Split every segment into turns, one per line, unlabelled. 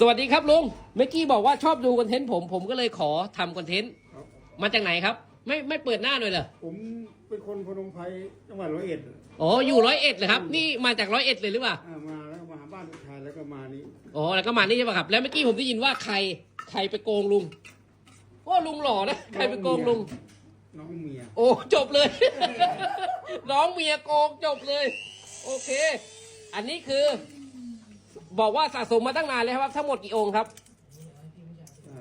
สวัสดีครับลุงเมื่อกี้บอกว่าชอบดูคอนเทนต์ผม ผมก็เลยขอทำคอนเทนต์
ครับ
มาจากไหนครับ ไม่ไม่เปิดหน้าหน่อยเหรอ
ผมเป็นคนพนมไพรจังหวัดร้อยเอ็ด
อ๋ออยู่ร้อยเอ็ดเหรอครับ นี่มาจากร้อยเอ็ดเลยหรือเปล่า
อ่ามาแล้วมาบ้านลูกชายแล้วก็มานี่
อ๋อแล้วก็มานี่ใช่ป่ะครับ แล้วเมื่อกี้ผมได้ยินว่าใครใครไปโกงลุงว่าลุงหล่อนะใครไปโกงลุง
น้องเมีย
โอ้จบเลย น้องเมียโกงจบเลย โอเค อันนี้คือ บอกว่าสะสมมาตั้งนานเลยครับ ทั้งหมดกี่องค์ครับ
อ่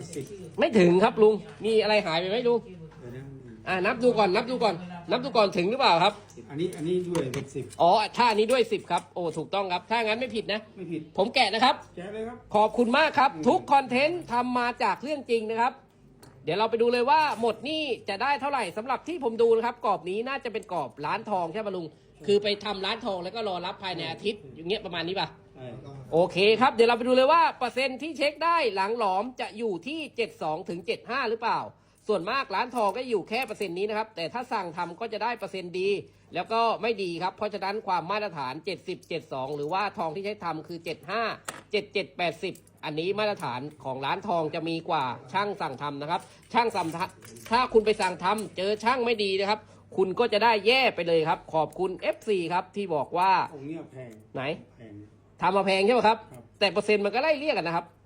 าสิบ
ไม่ถึงครับลุง มีอะไรหายไปไหมลุง
เดี๋ยวนะ
อ่านับดูก่อนนับดูก่อน นับดูก่อนถึงหรือเปล่าครับ
อันนี้อันนี้ด้วยเป็นสิบ
อ๋อท่านี้ด้วยสิบครับ โอ้ ถูกต้องครับ ถ้างั้นไม่ผิดนะ
ไม่ผิด
ผมแกะนะครับ
แกะเลยครับ
ขอบคุณมากครับ
อืม
ทุกคอนเทนต์ทำมาจากเรื่องจริงนะครับ เดี๋ยวเราไปดูเลยว่าหมดหนี่จะได้เท่าไหร่สำหรับที่ผมดูนะครับกรอบนี้น่าจะเป็นกรอบร้านทองใช่ไหมลุง คือไปทำร้านทองแล้วก็รอรับภายในอาทิตย์อย่างเงี้ยประมาณนี้ป่ะ
ใช่
โอเคครับ เดี๋ยวเราไปดูเลยว่าเปอร์เซ็นต์ที่เช็คได้หลังหลอมจะอยู่ที่ 72ถึง75 หรือเปล่า ส่วนมากร้านทองก็อยู่แค่เปอร์เซ็นต์นี้นะครับ แต่ถ้าสั่งทำก็จะได้เปอร์เซ็นต์ดี แล้วก็ไม่ดีครับ เพราะฉะนั้นความมาตรฐาน 70 72 หรือว่าทองที่ใช้ทำคือ 75 77 80 อันนี้มาตรฐานของร้านทองจะมีกว่าช่างสั่งทำนะครับ ช่างสั่งทำถ้าคุณไปสั่งทำเจอช่างไม่ดีนะครับ คุณก็จะได้แย่ไปเลยครับ ขอบคุณ FC ครับที่บอกว่า
องค์เนี้ยแพง
ไหน
แพง
ทำมาแพงใช่ไหมครับ
ครับ
แต่เปอร์เซ็นต์มันก็ไล่เรียกกันนะครับ
มันหนาดี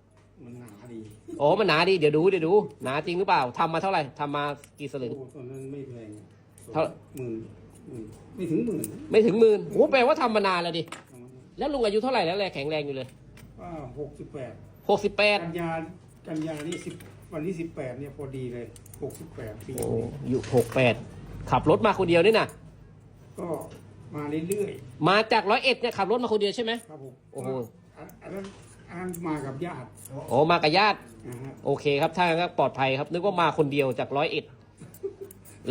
โอ้มันหนาดีเดี๋ยวดูเดี๋ยวดูหนาจริงหรือเปล่าทำมาเท่าไหร่ทำมากี่สลึง
โอ้ตอนนั้นไม่แพง
เท่า
หมื่นหมื่นไม่ถึงหมื่นนะ
ไม่ถึงหมื่นโอ้แปลว่าทำมานานแล้วดิ
ประมาณนั้น
แล้วลุงอายุเท่าไหร่แล้วแลแข็งแรงอยู่เลย
ว่าหกสิบแปด
หกสิบแปด
กันยากันยานี่สิบวันที่สิบแปดเนี่ยพอดีเลยหกสิบแปดปี
โอ้อยู่หกแปดขับรถมาคนเดียวนี่นะ
ก็มาเรื่อย
มาจากร้อยเอ็ดเนี่ยขับรถมาคนเดียวใช่ไหม
ๆครับผม
โอ้โห
อันอันนั้น อันมากับญาติ
โอ้มากับญาติ
นะฮะ
โอเคครับถ้างั้นก็ปลอดภัยครับ นึกว่ามาคนเดียวจากร้อยเอ็ด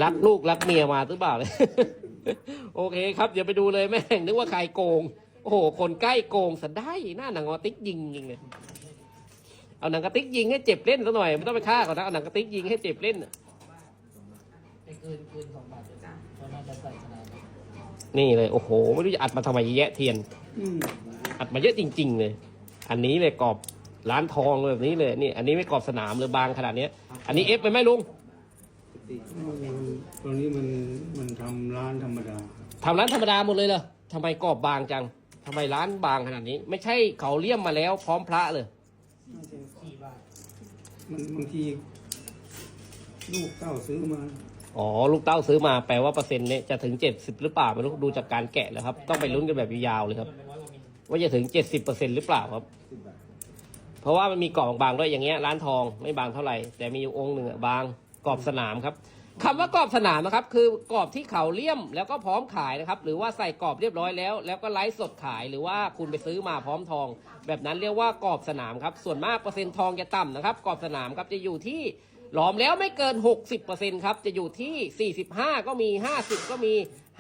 รักลูกรักเมียมาหรือเปล่าเลย โอเคครับเดี๋ยวไปดูเลยแม่ง นึกว่าใครโกง โอ้โห คนใกล้โกงสะได้หน้าหนังกระติกยิงยิงเลยเอาหนังกระติกยิงให้เจ็บเล่นซะหน่อยไม่ต้องไปฆ่าก่อนนะเอาหนังกระติกยิงให้เจ็บเล่นน่ะ
ไปเกินเกินสองบาทเลยจ้ะเพราะน่าจะใส่ขนาดนั้น
นี่เลยโอ้โห ไม่รู้จะอัดมาทำไมเยอะแยะเทียน
อืม
อัดมาเยอะจริง ๆ เลย อันนี้เลยกรอบร้านทองเลยแบบนี้เลยนี่ อันนี้ไม่กรอบสนามเลยบางขนาดเนี้ย อันนี้เอฟไปไหมลุง
มันตอนนี้มันมันทำร้านธรรมดา
ทำร้านธรรมดาหมดเลยเหรอทำไมกรอบบางจังทำไมร้านบางขนาดนี้ ไม่ใช่เขาเลี่ยมมาแล้วพร้อมพระเลย
สี่บาท
มันบางทีลูกเต้าซื้อมา
อ๋อ ลูกเต้าซื้อมาแปลว่าเปอร์เซ็นต์เนี่ยจะถึง70หรือเปล่าไม่รู้ดูจากการแกะแล้วครับ ต้องไปลุ้นกันแบบยาวๆเลยครับ ว่าจะถึง70เปอร์เซ็นต์หรือเปล่าครับ เพราะว่ามันมีกรอบบางๆด้วยอย่างเงี้ยร้านทองไม่บางเท่าไหร่ แต่มีอยู่องค์หนึ่งอะบางกรอบสนามครับคำว่ากรอบสนามนะครับ คือกรอบที่เขาเลี่ยมแล้วก็พร้อมขายนะครับ หรือว่าใส่กรอบเรียบร้อยแล้ว แล้วก็ไลฟ์สดขายหรือว่าคุณไปซื้อมาพร้อมทอง แบบนั้นเรียกว่ากรอบสนามครับ ส่วนมากเปอร์เซ็นต์ทองจะต่ำนะครับกรอบสนามครับจะอยู่ที่หลอมแล้วไม่เกิน 60%ครับจะอยู่ที่ 45 ก็มี 50 ก็มี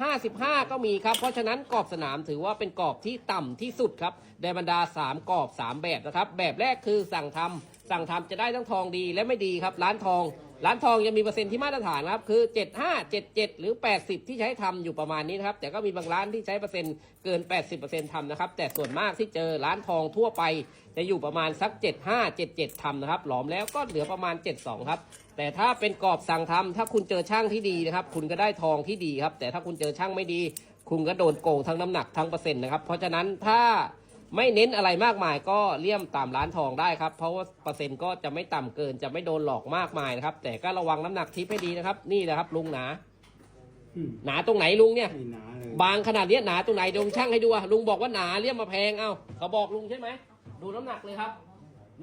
55 ก็มีครับ เพราะฉะนั้นกรอบสนามถือว่าเป็นกรอบที่ต่ำที่สุดครับในบรรดา 3กรอบ 3 แบบนะครับ แบบแรกคือสั่งทำ สั่งทำจะได้ทั้งทองดีและไม่ดีครับ ร้านทอง ร้านทองยังมีเปอร์เซ็นต์ที่มาตรฐานครับ คือ 75 77 หรือ 80 ที่ใช้ทำอยู่ประมาณนี้นะครับ แต่ก็มีบางร้านที่ใช้เปอร์เซ็นต์เกิน 80%ทำนะครับ แต่ส่วนมากที่เจอร้านทองทั่วไป จะอยู่ประมาณสัก 75 77ทำนะครับ หลอมแล้วก็เหลือประมาณ 72 ครับ แต่ถ้าเป็นกรอบสั่งทำถ้าคุณเจอช่างที่ดีนะครับ คุณก็ได้ทองที่ดีครับ แต่ถ้าคุณเจอช่างไม่ดี คุณก็โดนโกงทั้งน้ำหนักทั้งเปอร์เซ็นต์นะครับ เพราะฉะนั้นถ้า ไม่เน้นอะไรมากมายก็เลี่ยมตามร้านทองได้ครับ เพราะว่าเปอร์เซ็นต์ก็จะไม่ต่ำเกิน จะไม่โดนหลอกมากมายนะครับ แต่ก็ระวังน้ำหนักทิพย์ให้ดีนะครับ นี่นะครับลุงหนา
อืม
หนาตรงไหนลุงเนี่ย
ไม่หนาเลย
บางขนาดเนี้ยหนาตรงไหนดมช่างให้ดูอะลุงบอกว่าหนาเลี่ยมมาแพงเอ้าเขาบอกลุงใช่ไหม ดูน้ำหนักเลยครับ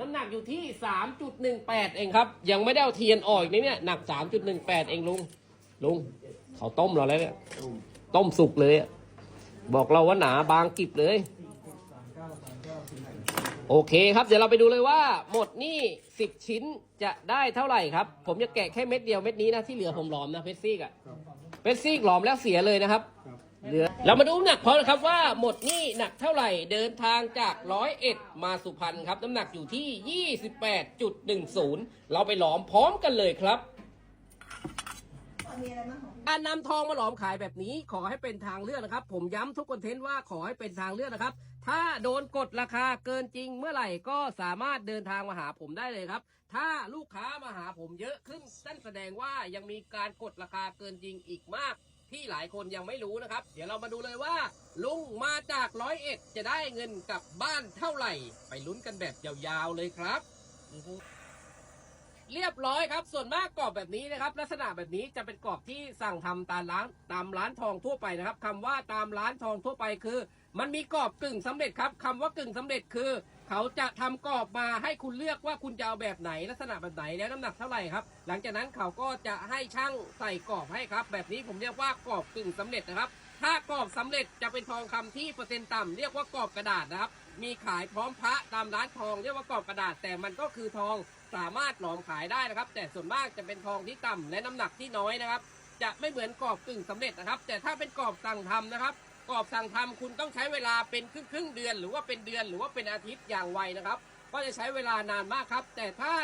น้ำหนักอยู่ที่3.18เองครับ ยังไม่ได้เอาเทียนออกอีกนี่เนี่ยหนัก3.18เองลุง ลุง เขาต้มเราแล้วเนี่ย ต้มสุกเลยอะบอกเราว่าหนาบางกิบเลย โอเคครับเดี๋ยวเราไปดูเลยว่า หมดนี่10ชิ้นจะได้เท่าไหร่ครับ ผมจะแกะแค่เม็ดเดียวเม็ดนี้นะที่เหลือผมหลอมนะเพชรซี่กอะ
ครับ
เพชรซี่หลอมแล้วเสียเลยนะครับ
ครับ
เหลือเรามาดูน้ำหนักพอนะครับว่าหมดหนี่หนักเท่าไหร่เดินทางจากร้อยเอ็ดมาสุพรรณครับน้ำหนักอยู่ที่28.10เราไปหลอมพร้อมกันเลยครับการนำทองมาหลอมขายแบบนี้ขอให้เป็นทางเลือกนะครับ ผมย้ำทุกคอนเทนต์ว่าขอให้เป็นทางเลือกนะครับ ถ้าโดนกดราคาเกินจริงเมื่อไหร่ก็สามารถเดินทางมาหาผมได้เลยครับ ถ้าลูกค้ามาหาผมเยอะขึ้นนั่นแสดงว่ายังมีการกดราคาเกินจริงอีกมาก ที่หลายคนยังไม่รู้นะครับ เดี๋ยวเรามาดูเลยว่า ลุงมาจากร้อยเอ็ดจะได้เงินกลับบ้านเท่าไหร่ ไปลุ้นกันแบบยาวๆเลยครับเรียบร้อยครับ ส่วนมากกรอบแบบนี้นะครับ ลักษณะแบบนี้จะเป็นกรอบที่สั่งทำตามร้านตามร้านทองทั่วไปนะครับคำว่าตามร้านทองทั่วไปคือ มันมีกรอบกึ่งสำเร็จครับคำว่ากึ่งสำเร็จคือ เขาจะทำกรอบมาให้คุณเลือกว่าคุณจะเอาแบบไหนลักษณะแบบไหนและน้ำหนักเท่าไหร่ครับ หลังจากนั้นเขาก็จะให้ช่างใส่กรอบให้ครับ แบบนี้ผมเรียกว่ากรอบกึ่งสำเร็จนะครับ ถ้ากรอบสำเร็จจะเป็นทองคำที่เปอร์เซ็นต์ต่ำเรียกว่ากรอบกระดาษนะครับ มีขายพร้อมพระตามร้านทองเรียกว่ากรอบกระดาษแต่มันก็คือทองสามารถหลอมขายได้นะครับ แต่ส่วนมากจะเป็นทองที่ต่ำและน้ำหนักที่น้อยนะครับ จะไม่เหมือนกรอบกึ่งสำเร็จนะครับ แต่ถ้าเป็นกรอบสั่งทำนะครับ กรอบสั่งทำคุณต้องใช้เวลาเป็นครึ่งครึ่งเดือน หรือว่าเป็นเดือนหรือว่าเป็นอาทิตย์อย่างไวนะครับ ก็จะใช้เวลานานมากครับ แต่ถ้า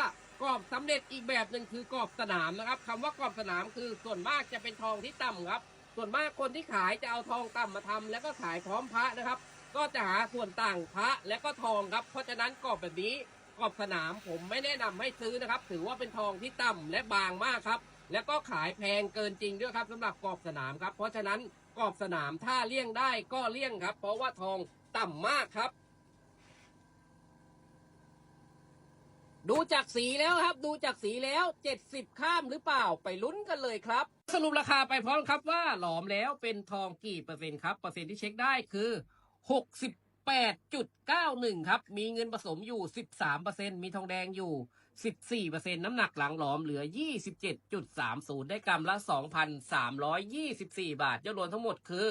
กรอบสำเร็จอีกแบบหนึ่งคือกรอบสนามนะครับคำว่ากรอบสนามคือส่วนมากจะเป็นทองที่ต่ำครับ ส่วนมากคนที่ขายจะเอาทองต่ำมาทำแล้วก็ขายพร้อมพระนะครับ ก็จะหาส่วนต่างพระและก็ทองครับ เพราะฉะนั้นกรอบแบบนี้กรอบสนามผมไม่แนะนำให้ซื้อนะครับ ถือว่าเป็นทองที่ต่ำและบางมากครับ แล้วก็ขายแพงเกินจริงด้วยครับสำหรับกรอบสนามครับ เพราะฉะนั้น กรอบสนามถ้าเลี่ยงได้ก็เลี่ยงครับ เพราะว่าทองต่ำมากครับ ดูจากสีแล้วครับ ดูจากสีแล้ว70ข้ามหรือเปล่าไปลุ้นกันเลยครับ สรุปราคาไปพร้อมครับว่าหลอมแล้วเป็นทองกี่เปอร์เซ็นต์ครับ เปอร์เซ็นต์ที่เช็คได้คือ68.91ครับ มีเงินผสมอยู่13%มีทองแดงอยู่ 14%น้ำหนักหลังหลอมเหลือ 27.30 ได้กรัมละ 2,324 บาทยอดรวมทั้งหมดคือ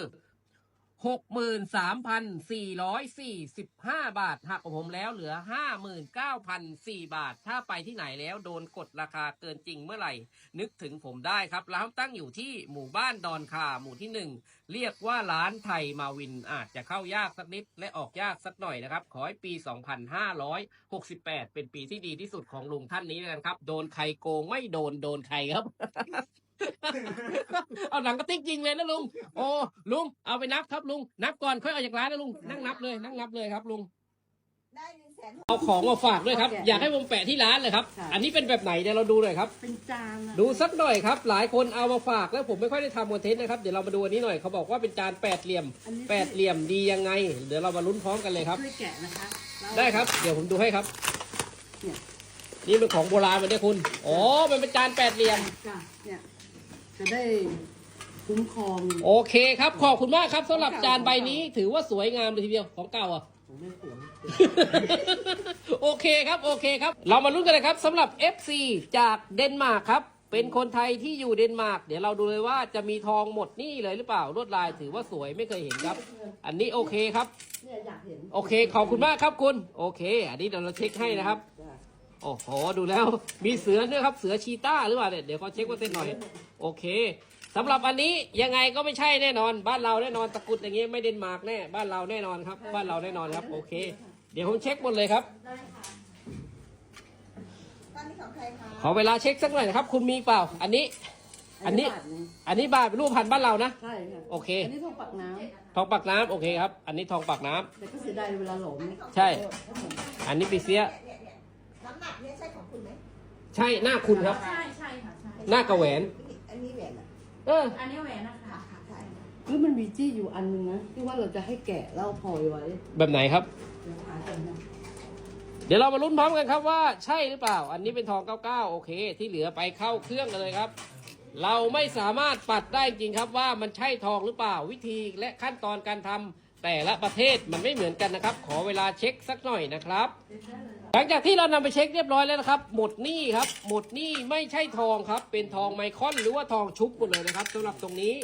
หกหมื่นสามพันสี่ร้อยสี่สิบห้าบาทหักของผมแล้วเหลือห้าหมื่นเก้าพันสี่บาท ถ้าไปที่ไหนแล้วโดนกดราคาเกินจริงเมื่อไหร่ นึกถึงผมได้ครับ ร้านตั้งอยู่ที่หมู่บ้านดอนคาหมู่ที่หนึ่งเรียกว่าร้านไทยมาวินอาจจะเข้ายากสักนิดและออกยากสักหน่อยนะครับ ขอให้ปี 2568 เป็นปีที่ดีที่สุดของลุงท่านนี้นะครับ โดนใครโกงไม่โดนโดนใครครับ เอาหนังกระติกจริงเลยนะลุง โอ้ลุงเอาไปนับครับลุง นับก่อนค่อยออกจากร้านนะลุง นั่งนับเลย นั่งนับเลยครับลุง
ได้หนึ่งแสน
เอาของมาฝากด้วยครับอยากให้ผมแปะที่ร้านเลยครับ
ค่ะ
อันนี้เป็นแบบไหนเดี๋ยวเราดูหน่อยครับ
เป็นจานอะ
ดูสักหน่อยครับ หลายคนเอามาฝากแล้วผมไม่ค่อยได้ทำคอนเทนต์นะครับ เดี๋ยวเรามาดูอันนี้หน่อย เขาบอกว่าเป็นจานแปดเหลี่ยม
อันนี้
แปดเหลี่ยมดียังไง เดี๋ยวเรามาลุ้นพร้อมกันเลยครับ
ช่วยแกะนะคะแล้ว
ได้ครับ เดี๋ยวผมดูให้ครับ
เนี่ย
นี่เป็นของโบราณมันเนี่ยคุณ อ๋อ มันเป็นจานแปดเหลี่ยม
จ้ะเนี่ย จะได้คุ้มครอง
โอเคครับขอบคุณมากครับสำหรับจานใบนี้ ถือว่าสวยงามเลยทีเดียวของเก่าอะ
ของแม่ผัว
โอเคครับโอเคครับ เรามาลุ้นกันเลยครับสำหรับ FC จากเดนมาร์กครับ เป็นคนไทยที่อยู่เดนมาร์กเดี๋ยวเราดูเลยว่าจะมีทองหมดหนี่เลยหรือเปล่าลวดลายถือว่าสวยไม่เคยเห็นครับ อันนี้โอเคครับ
เนี่ยอยากเห็น
โอเคขอบคุณมากครับคุณ โอเค อันนี้เดี๋ยวเราเช็คให้นะครับ
จ้ะ
โอ้โหดูแล้วมีเสือด้วยครับเสือชีต้าหรือเปล่าเนี่ยเดี๋ยวขอเช็คว่าเส้นหน่อย โอเคสำหรับอันนี้ยังไงก็ไม่ใช่แน่นอน บ้านเราแน่นอนตะกรุดอย่างงี้ไม่เดนมาร์กแน่บ้านเราแน่นอนครับ บ้านเราแน่นอนครับ โอเค เดี๋ยวผมเช็คหมดเลยครับ
ตอนนี้ของใครคะ
ขอเวลาเช็คสักหน่อยนะครับ คุณมีเปล่า อันนี้ อันนี้
บาทหง
อันนี้บาทเป็นรูปพันธุ์บ้านเรานะ
ใช่ค่ะ
โอเค
อันนี้ทองปักน้
ทองปากน้ำโอเคครับ อันนี้ทองปากน้ำำ
แต่ก็เสียดายเวลาหลอม
ใช่ อันนี้ปีเสีย
เนี่ยเนี่ยน้ำหนักเนี่ยใช่ของคุณไหม
ใช่หน้าคุณครับ
ใช่ใช่ค่ะใช่
หน้ากระแหวน
อันนี้แหวนอะ
เออ
อันนี้แหวนนะคะ
ค่ะใช่หรือมันมีจี้อยู่อันนึงนะที่ว่าเราจะให้แกะแล้วเอาพลอยไว้
แบบไหนครับ
เดี๋ยวหากันนะ
เดี๋ยวเรามาลุ้นพร้อมกันครับว่าใช่หรือเปล่า อันนี้เป็นทอง 99 โอเค ที่เหลือไปเข้าเครื่องกันเลยครับ เราไม่สามารถปัดได้จริงครับว่ามันใช่ทองหรือเปล่าวิธีและขั้นตอนการทำแต่ละประเทศมันไม่เหมือนกันนะครับ ขอเวลาเช็คสักหน่อยนะครับ หลังจากที่เรานำไปเช็คเรียบร้อยแล้วนะครับหมดหนี้ครับ หมดหนี้ไม่ใช่ทองครับ เป็นทองไมคอนหรือว่าทองชุบหมดเลยนะครับสำหรับตรงนี้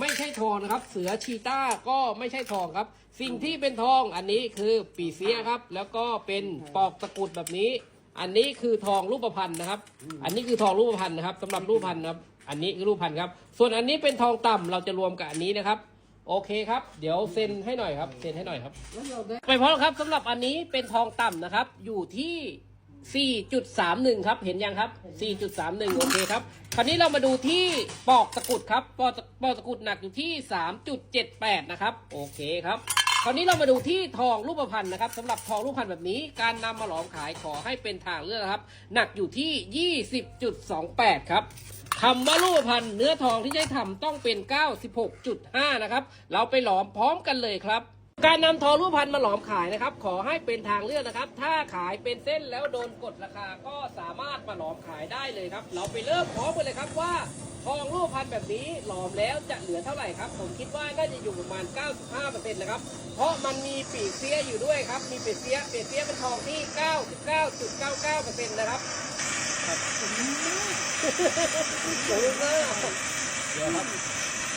ไม่ใช่ทองนะครับ เสือชีต้าก็ไม่ใช่ทองครับ สิ่งที่เป็นทองอันนี้คือปีเสียครับ แล้วก็เป็นปอกตะกรุดแบบนี้ อันนี้คือทองรูปพรรณนะครับ อันนี้คือทองรูปพรรณนะครับสำหรับรูปพรรณนะครับ อันนี้คือรูปพรรณครับ ส่วนอันนี้เป็นทองต่ำเราจะรวมกับอันนี้นะครับ โอเคครับ เดี๋ยวเซ็นให้หน่อยครับ เซ็นให้หน่อยครับ
แล้วเราได้
ไปพร้อมครับสำหรับอันนี้เป็นทองต่ำนะครับ อยู่ที่ 4.31 ครับ เห็นยังครับ 4.31 โอเคครับ คราวนี้เรามาดูที่ปอกตะกรุดครับ ปอกตะปอกตะกรุดหนักอยู่ที่ 3.78 นะครับ โอเคครับ คราวนี้เรามาดูที่ทองรูปพรรณนะครับสำหรับทองรูปพรรณแบบนี้ การนำมาหลอมขายขอให้เป็นทางเลือกนะครับ หนักอยู่ที่ 20.28 ครับ คำว่ารูปพรรณเนื้อทองที่ใช้ทำต้องเป็น 96.5 นะครับ เราไปหลอมพร้อมกันเลยครับ การนำทองรูปพรรณมาหลอมขายนะครับ ขอให้เป็นทางเลือกนะครับ ถ้าขายเป็นเส้นแล้วโดนกดราคาก็สามารถมาหลอมขายได้เลยครับ เราไปเริ่มพร้อมกันเลยครับว่าทองรูปพรรณแบบนี้หลอมแล้วจะเหลือเท่าไหร่ครับ ผมคิดว่าน่าจะอยู่ประมาณ 95%นะครับ เพราะมันมีปีกเสียอยู่ด้วยครับ มีปีกเสียปีกเสียเป็นทองที่ 99.99%นะครับ สูงมากเดี๋ยวครับ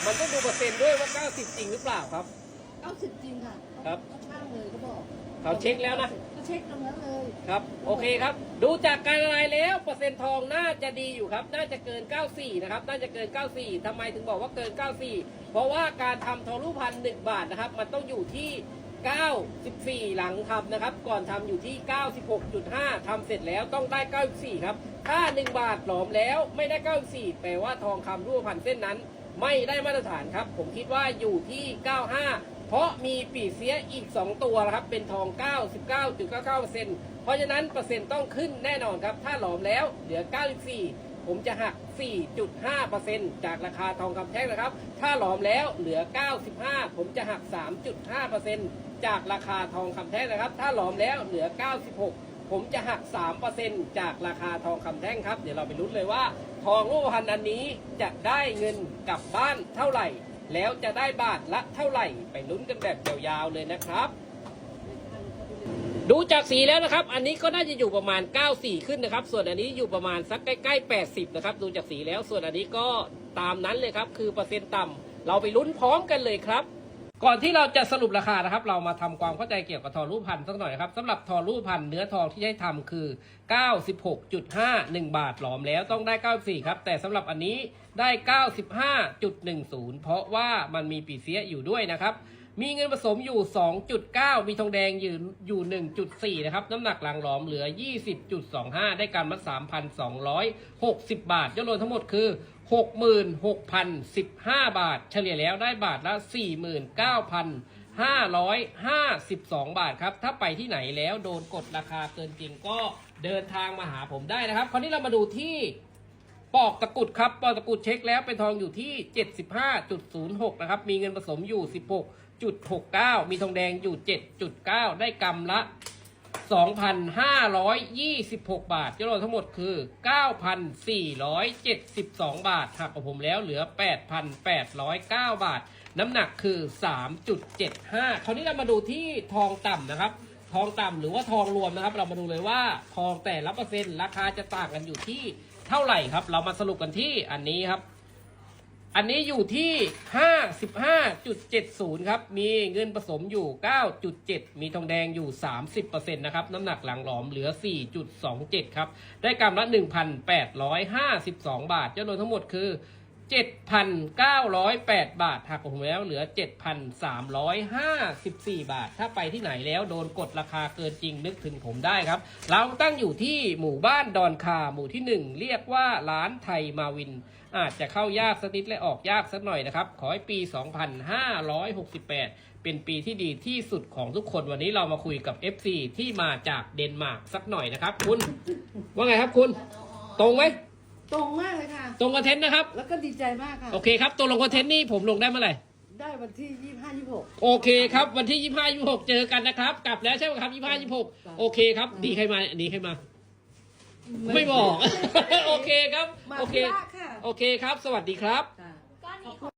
มันต้องดูเปอร์เซ็นต์ด้วยว่า 90 จริงหรือเปล่าครับ
เก้าสิบจริงค่ะ
ครับ
เขาช่างเลยเขาบอก
เขาเช็คแล้วนะ
เขาเช็คตรงนั้นเลย
ครับ โอเคครับ ดูจากการอะไรแล้วเปอร์เซ็นต์ทองน่าจะดีอยู่ครับ น่าจะเกิน 94 นะครับ น่าจะเกิน 94ทำไมถึงบอกว่าเกิน 94 เพราะว่าการทำทองรูปพันหนึ่งบาทนะครับ มันต้องอยู่ที่ 94 หลังทำนะครับ ก่อนทำอยู่ที่ 96.5 ทำเสร็จแล้วต้องได้ 94 ครับ ถ้า 1 บาทหลอมแล้วไม่ได้ 94 แปลว่าทองคำรูปพันเส้นนั้น ไม่ได้มาตรฐานครับ ผมคิดว่าอยู่ที่ 95 เพราะมีปีเสียอีก 2 ตัวนะครับ เป็นทอง 99.99%เพราะฉะนั้นเปอร์เซ็นต์ต้องขึ้นแน่นอนครับ ถ้าหลอมแล้วเหลือ 94ผมจะหัก 4.5%จากราคาทองคำแท่งนะครับ ถ้าหลอมแล้วเหลือ 95 ผมจะหัก 3.5% จากราคาทองคำแท่งนะครับ ถ้าหลอมแล้วเหลือ 96 ผมจะหัก 3%จากราคาทองคำแท่งครับ เดี๋ยวเราไปลุ้นเลยว่า ทองรูปพรรณอันนี้จะได้เงินกลับบ้านเท่าไหร่ แล้วจะได้บาทละเท่าไหร่ ไปลุ้นกันแบบยาวๆเลยนะครับ ดูจากสีแล้วนะครับ อันนี้ก็น่าจะอยู่ประมาณ 94 ขึ้นนะครับ ส่วนอันนี้อยู่ประมาณสักใกล้ๆ 80 นะครับ ดูจากสีแล้ว ส่วนอันนี้ก็ตามนั้นเลยครับ คือเปอร์เซ็นต์ต่ำเราไปลุ้นพร้อมกันเลยครับ ก่อนที่เราจะสรุปราคานะครับ เรามาทำความเข้าใจเกี่ยวกับทองรูปพันสักหน่อยนะครับสำหรับทองรูปพันเนื้อทองที่ให้ทำคือ 96.51 บาทหลอมแล้วต้องได้ 94 ครับ แต่สำหรับอันนี้ได้ 95.10 เพราะว่ามันมีปีเสียอยู่ด้วยนะครับ มีเงินผสมอยู่ 2.9 มีทองแดงอยู่อยู่ 1.4 นะครับ น้ำหนักหลังหลอมเหลือ 20.25 ได้การมัด 3,260 บาทยอดรวมทั้งหมดคือ 66,015 บาท เฉลี่ยแล้วได้บาทละ 49,552 บาทครับ ถ้าไปที่ไหนแล้วโดนกดราคาเกินจริงก็เดินทางมาหาผมได้นะครับ คราวนี้เรามาดูที่ปอกตะกุดครับ ปอกตะกุดเช็คแล้วเป็นทองอยู่ที่ 75.06 นะครับ มีเงินผสมอยู่ 16.69 มีทองแดงอยู่ 7.9 ได้กำละ 2,526 บาทยอดรวมทั้งหมดคือ 9,472 บาท หักกับผมแล้วเหลือ 8,809 บาท น้ำหนักคือ 3.75 คราวนี้เรามาดูที่ทองต่ำนะครับ ทองต่ำหรือว่าทองรวมนะครับ เรามาดูเลยว่าทองแต่ละเปอร์เซ็นต์ราคาจะต่างกันอยู่ที่เท่าไหร่ครับ เรามาสรุปกันที่อันนี้ครับ อันนี้อยู่ที่ 55.70 ครับ มีเงินผสมอยู่ 9.7 มีทองแดงอยู่ 30%นะครับ น้ำหนักหลังหลอมเหลือ 4.27 ครับ ได้กำละ 1,852 บาทยอดรวมทั้งหมดคือ 7,908 บาทหักผมแล้วเหลือ 7,354 บาท ถ้าไปที่ไหนแล้วโดนกดราคาเกินจริงนึกถึงผมได้ครับ เราตั้งอยู่ที่หมู่บ้านดอนคาหมู่ที่ 1 เรียกว่าร้านไทยมาวิน อาจจะเข้ายากสักนิดและออกยากสักหน่อยนะครับ ขอให้ปี 2568 เป็นปีที่ดีที่สุดของทุกคนวันนี้เรามาคุยกับ FC ที่มาจากเดนมาร์กสักหน่อยนะครับ คุณ ว่าไงครับคุณ ตรงไหม
ตรงมากเลยค่ะ
ตรงคอนเทนต์นะครับ
แล้วก็ดีใจมากค่ะ
โอเคครับตัวลงคอนเทนต์นี่ผมลงได้เมื่อไหร่
ได้วันที่ยี่ห้ายี่หก
โอเคครับ วันที่ยี่ห้ายี่หกเจอกันนะครับ กลับแล้วใช่ไหมครับยี่ห้ายี่หกโอเคครับดีใครมาดีใครมา ไม่บอก โอเคครับ
มา
โอเค
ธุระค่ะ
โอเคครับ สวัสดีครับ
จ้ะ